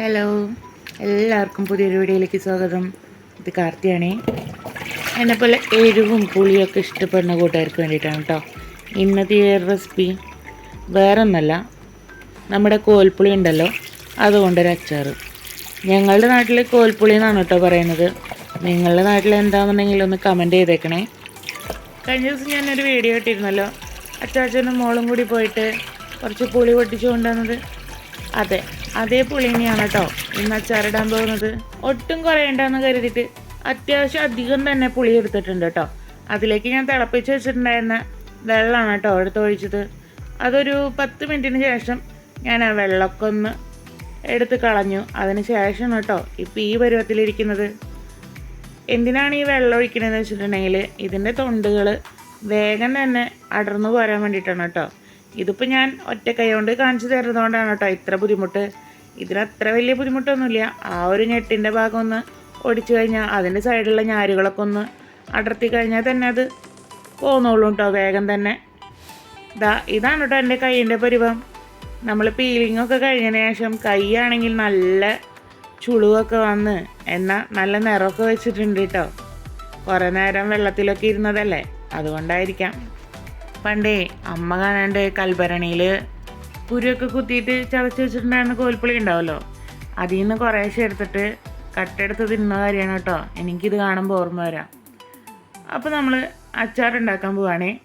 Hello എല്ലാവർക്കും പുതിയൊരു വീഡിയോയിലേക്ക് സ്വാഗതം. ഇത് കാർത്തിയാണേ. എന്നെപ്പോലെ എരിവും പുളിയൊക്കെ ഇഷ്ടപ്പെടുന്ന കൂട്ടുകാർക്ക് വേണ്ടിയിട്ടാണ് കേട്ടോ ഇന്നത്തെ റെസിപ്പി വേറെ ഒന്നല്ല നമ്മുടെ കോൽപ്പുളി ഉണ്ടല്ലോ അതുകൊണ്ടൊരു അച്ചാർ ഞങ്ങളുടെ നാട്ടിൽ കോൽപ്പുളി എന്നാണ് കേട്ടോ പറയുന്നത്. നിങ്ങളുടെ നാട്ടിൽ എന്താണെന്നുണ്ടെങ്കിൽ ഒന്ന് കമന്റ് ചെയ്തേക്കണേ. കഴിഞ്ഞ ദിവസം ഞാനൊരു വീഡിയോ ഇട്ടിരുന്നല്ലോ. അച്ചാച്ചനും മോളും കൂടി പോയിട്ട് കുറച്ച് പുളി പൊട്ടിച്ചു കൊണ്ടുവന്നത്. അതെ അതേ പുളി തന്നെയാണ് കേട്ടോ ഇന്ന് അച്ചാറിടാൻ പോകുന്നത്. ഒട്ടും കുറയണ്ടെന്ന് കരുതിയിട്ട് അത്യാവശ്യം അധികം തന്നെ പുളി എടുത്തിട്ടുണ്ട് കേട്ടോ. അതിലേക്ക് ഞാൻ തിളപ്പിച്ച് വെച്ചിട്ടുണ്ടായിരുന്ന വെള്ളമാണ് കേട്ടോ എടുത്ത് ഒഴിച്ചത്. അതൊരു പത്ത് മിനിറ്റിന് ശേഷം ഞാൻ ആ വെള്ളമൊക്കെ ഒന്ന് എടുത്ത് കളഞ്ഞു. അതിന് ശേഷം കേട്ടോ ഇപ്പം ഈ പരുവത്തിലിരിക്കുന്നത്. എന്തിനാണ് ഈ വെള്ളം ഒഴിക്കണതെന്ന് വെച്ചിട്ടുണ്ടെങ്കിൽ ഇതിന്റെ തൊണ്ടുകൾ വേഗം തന്നെ അടർന്നു പോരാൻ വേണ്ടിയിട്ടാണ് കേട്ടോ. ഇതിപ്പോൾ ഞാൻ ഒറ്റ കൈ കൊണ്ട് കാണിച്ചു തരുന്നതുകൊണ്ടാണ് കേട്ടോ ഇത്ര ബുദ്ധിമുട്ട്. ഇതിന് അത്ര വലിയ ബുദ്ധിമുട്ടൊന്നുമില്ല. ആ ഒരു ഞെട്ടിന്റെ ഭാഗം ഒന്ന് ഒടിച്ചു കഴിഞ്ഞാൽ അതിന്റെ സൈഡിലുള്ള ഞാരുകളൊക്കെ ഒന്ന് അടർത്തി കഴിഞ്ഞാൽ തന്നെ അത് പോകുന്നുള്ളൂ കേട്ടോ വേഗം തന്നെ. ഇതാ ഇതാണ് കേട്ടോ എന്റെ കൈയിന്റെ പരിവം. നമ്മൾ പീലിംഗ് ഒക്കെ കഴിഞ്ഞതിന് ശേഷം കൈയാണെങ്കിൽ നല്ല ചുളുവൊക്കെ വന്ന് എന്നാൽ നല്ല നിറമൊക്കെ വെച്ചിട്ടുണ്ട് കേട്ടോ. കുറേ നേരം വെള്ളത്തിലൊക്കെ ഇരുന്നതല്ലേ? അതുകൊണ്ടായിരിക്കാം. പണ്ടേ അമ്മ കാണാണ്ട് കൽഭരണിയിൽ കുരുവൊക്കെ കുത്തിയിട്ട് ചതച്ച് വെച്ചിട്ടുണ്ടായിരുന്ന കോൽപ്പുളി ഉണ്ടാവുമല്ലോ അതിൽ നിന്ന് കുറേശ്ശെ എടുത്തിട്ട് കട്ടെടുത്ത് തിന്ന കാര്യമാണ് കേട്ടോ. എനിക്കിത് കാണുമ്പോൾ ഓർമ്മ വരാം. അപ്പോൾ നമ്മൾ അച്ചാർ ഉണ്ടാക്കാൻ പോവാണേ.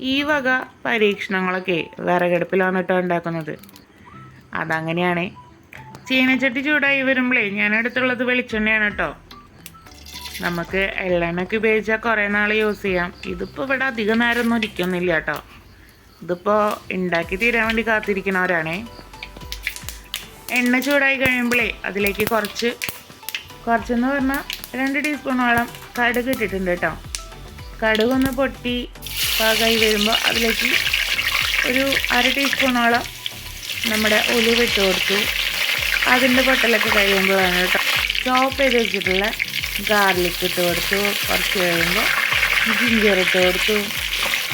ഈ വക പരീക്ഷണങ്ങളൊക്കെ വിറകടുപ്പിലാണ് കേട്ടോ ഉണ്ടാക്കുന്നത്. അതങ്ങനെയാണ്. ചീനച്ചട്ടി ചൂടായി വരുമ്പോഴേ ഞാൻ അടുത്തുള്ളത് വെളിച്ചെണ്ണയാണ് കേട്ടോ. നമുക്ക് എള്ളെണ്ണയ്ക്ക് ഉപയോഗിച്ചാൽ കുറേ നാൾ യൂസ് ചെയ്യാം. ഇതിപ്പോൾ ഇവിടെ അധികം നേരമൊന്നും ഇരിക്കുന്നില്ല കേട്ടോ. ഇതിപ്പോൾ ഉണ്ടാക്കി തീരാൻ വേണ്ടി കാത്തിരിക്കണവരാണേ. എണ്ണ ചൂടായി കഴിയുമ്പോഴേ അതിലേക്ക് കുറച്ച് കുറച്ചെന്ന് പറഞ്ഞാൽ രണ്ട് ടീസ്പൂണോളം കടുക് ഇട്ടിട്ടുണ്ട് കേട്ടോ. കടുക് ഒന്ന് പൊട്ടി പാകമായി വരുമ്പോൾ അതിലേക്ക് ഒരു അര ടീസ്പൂണോളം നമ്മുടെ ഉലുവ ഇട്ട് കൊടുത്തു. അതിന്റെ പൊട്ടലൊക്കെ കഴിയുമ്പോഴാണ് കേട്ടോ. ചോപ്പ് ചെയ്ത് വെച്ചിട്ടുള്ള ഗാർലിക് ഇട്ട് കൊടുത്തു. കുറച്ച് കഴിയുമ്പോൾ ജിഞ്ചർ ഇട്ട് കൊടുത്തു.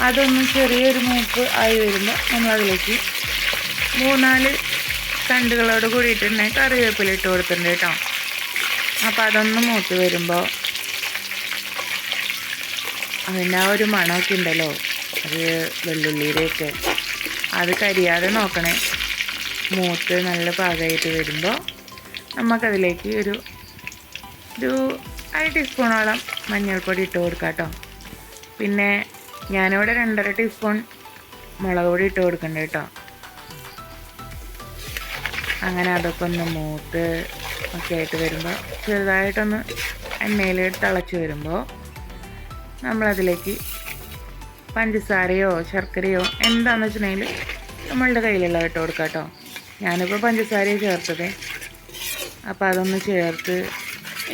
അതൊന്ന് ചെറിയൊരു മൂപ്പ് ആയി വരുമ്പോൾ നമ്മളതിലേക്ക് മൂന്നാൽ തണ്ടുകളോട് കൂടിയിട്ടുണ്ടെങ്കിൽ കറിവേപ്പില ഇട്ട് കൊടുത്തിട്ടുണ്ട് കേട്ടോ. അപ്പോൾ അതൊന്ന് മൂത്ത് വരുമ്പോൾ അതിന്റെ ആ ഒരു മണമൊക്കെ ഉണ്ടല്ലോ അത് വെള്ളുള്ളിയുടെയൊക്കെ അത് കരിയാതെ നോക്കണേ. മൂത്ത് നല്ല പാകമായിട്ട് വരുമ്പോൾ നമുക്കതിലേക്ക് ഒരു ഒരു അര ടീസ്പൂണോളം മഞ്ഞൾപ്പൊടി ഇട്ട് കൊടുക്കാം കേട്ടോ പിന്നെ ഞാനിവിടെ രണ്ടര ടീസ്പൂൺ മുളക് പൊടി ഇട്ട് കൊടുക്കണ്ട കേട്ടോ. അങ്ങനെ അതൊക്കെ ഒന്ന് മൂത്ത് ഒക്കെ ആയിട്ട് വരുമ്പോൾ ചെറുതായിട്ടൊന്ന് എണ്ണയിൽ തിളച്ച് വരുമ്പോൾ നമ്മളതിലേക്ക് പഞ്ചസാരയോ ശർക്കരയോ എന്താണെന്ന് വെച്ചിട്ടുണ്ടെങ്കിൽ നമ്മളുടെ കയ്യിലുള്ള ഇട്ട് കൊടുക്കാം കേട്ടോ. ഞാനിപ്പോൾ പഞ്ചസാരയോ ചേർത്തത്. അപ്പോൾ അതൊന്ന് ചേർത്ത്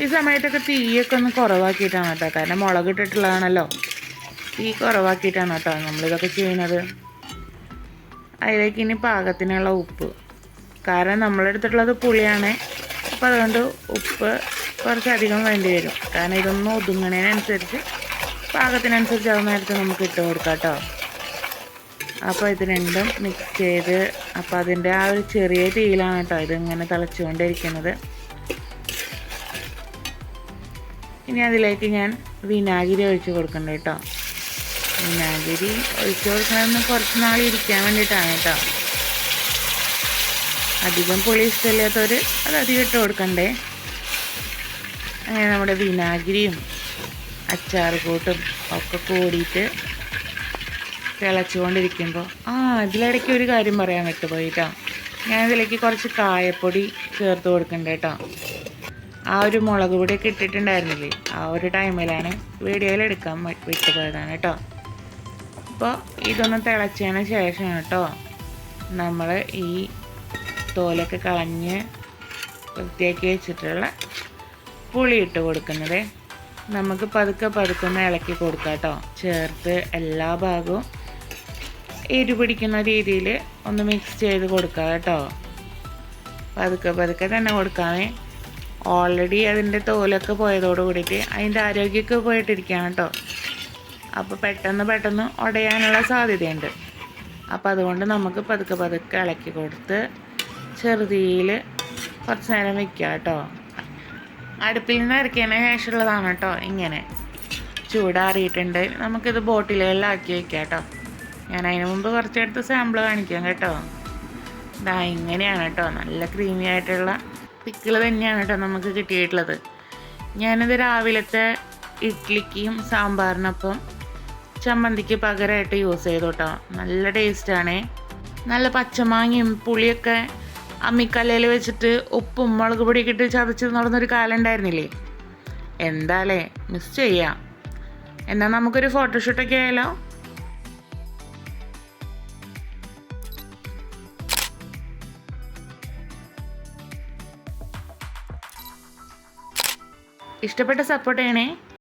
ഈ സമയത്തൊക്കെ തീയൊക്കെ ഒന്ന് കുറവാക്കിയിട്ടാണ് കേട്ടോ. കാരണം മുളക് ഇട്ടിട്ടുള്ളതാണല്ലോ. തീ കുറവാക്കിയിട്ടാണ് കേട്ടോ നമ്മളിതൊക്കെ ചെയ്യുന്നത്. അതിലേക്ക് ഇനി പാകത്തിനുള്ള ഉപ്പ്. കാരണം നമ്മളെടുത്തിട്ടുള്ളത് പുളിയാണ്. അപ്പോൾ അതുകൊണ്ട് ഉപ്പ് കുറച്ചധികം വേണ്ടി വരും. കാരണം ഇതൊന്ന് ഒതുങ്ങണതിനനുസരിച്ച് പാകത്തിനനുസരിച്ച് അത് നേരത്തെ നമുക്ക് ഇട്ട് കൊടുക്കാം കേട്ടോ. അപ്പോൾ ഇത് രണ്ടും മിക്സ് ചെയ്ത് അപ്പോൾ അതിന്റെ ആ ഒരു ചെറിയ തീയിലാണ് കേട്ടോ ഇതിങ്ങനെ തിളച്ചുകൊണ്ടിരിക്കുന്നത്. ഇനി അതിലേക്ക് ഞാൻ വിനാഗിരി ഒഴിച്ച് കൊടുക്കണ്ട കേട്ടോ. വിനാഗിരി ഒഴിച്ചു കൊടുക്കണമെന്ന് കുറച്ച് നാൾ ഇരിക്കാൻ വേണ്ടിയിട്ടാണ് കേട്ടോ. അധികം പുളി ഇഷ്ടമില്ലാത്തവർ അത് അധികം ഇട്ട് കൊടുക്കണ്ടേ? അങ്ങനെ നമ്മുടെ വിനാഗിരിയും അച്ചാർ കൂട്ടും ഒക്കെ കൂടിയിട്ട് തിളച്ചുകൊണ്ടിരിക്കുമ്പോൾ ആ ഇതിലിടയ്ക്ക് ഒരു കാര്യം പറയാൻ വിട്ടുപോയിട്ടോ ഞാൻ ഇതിലേക്ക് കുറച്ച് കായപ്പൊടി ചേർത്ത് കൊടുക്കണ്ട കേട്ടോ. ആ ഒരു മുളക് പൊടിയൊക്കെ ഇട്ടിട്ടുണ്ടായിരുന്നില്ലേ? ആ ഒരു ടൈമിലാണ് വീഡിയോയിൽ എടുക്കാൻ വിട്ടുപോയതാണ് കേട്ടോ. അപ്പോൾ ഇതൊന്ന് തിളച്ചതിന് ശേഷം കേട്ടോ നമ്മൾ ഈ തോലൊക്കെ കളഞ്ഞ് വൃത്തിയാക്കി വെച്ചിട്ടുള്ള പുളി ഇട്ട് കൊടുക്കുന്നത്. നമുക്ക് പതുക്കെ പതുക്കെ ഒന്ന് ഇളക്കി കൊടുക്കാം കേട്ടോ. ചേർത്ത് എല്ലാ ഭാഗവും എരിപിടിക്കുന്ന രീതിയിൽ ഒന്ന് മിക്സ് ചെയ്ത് കൊടുക്കാം കേട്ടോ. പതുക്കെ പതുക്കെ തന്നെ കൊടുക്കാമേ. ഓൾറെഡി അതിന്റെ തോലൊക്കെ പോയതോട് കൂടിയിട്ട് അതിന്റെ ആരോഗ്യമൊക്കെ പോയിട്ടിരിക്കുകയാണ് കേട്ടോ. അപ്പോൾ പെട്ടെന്ന് പെട്ടെന്ന് ഉടയാനുള്ള സാധ്യതയുണ്ട്. അപ്പോൾ അതുകൊണ്ട് നമുക്ക് പതുക്കെ പതുക്കെ ഇളക്കി കൊടുത്ത് ചെറുതീയിൽ കുറച്ച് നേരം വെക്കുക കേട്ടോ. അടുപ്പിൽ നിന്ന് ഇറക്കിയതിന് ശേഷമുള്ളതാണ് കേട്ടോ ഇങ്ങനെ. ചൂടാറിയിട്ടുണ്ട്. നമുക്കിത് ബോട്ടിലുകളിലാക്കി വെക്കാം കേട്ടോ. ഞാൻ അതിന് മുമ്പ് കുറച്ചെടുത്ത് സാമ്പിൾ കാണിക്കാം കേട്ടോ. ഇതാ ഇങ്ങനെയാണ് കേട്ടോ. നല്ല ക്രീമി ആയിട്ടുള്ള പിക്കിൾ തന്നെയാണ് കേട്ടോ നമുക്ക് കിട്ടിയിട്ടുള്ളത്. ഞാനിത് രാവിലത്തെ ഇഡ്ഡലിക്കും സാമ്പാറിനൊപ്പം ചമ്മന്തിക്ക് പകരമായിട്ട് യൂസ് ചെയ്തു കേട്ടോ. നല്ല ടേസ്റ്റാണേ. നല്ല പച്ചമാങ്ങയും പുളിയൊക്കെ അമ്മിക്കല്ലയിൽ വെച്ചിട്ട് ഉപ്പും മുളക് പൊടിയൊക്കെ ഇട്ട് ചതച്ച് നടന്നൊരു കാലം ഉണ്ടായിരുന്നില്ലേ? എന്താലേ? മിസ് ചെയ്യാം. എന്നാൽ നമുക്കൊരു ഫോട്ടോഷൂട്ടൊക്കെ ആയാലോ? ഇഷ്ടപ്പെട്ട സപ്പോർട്ട് ചെയ്യണേ.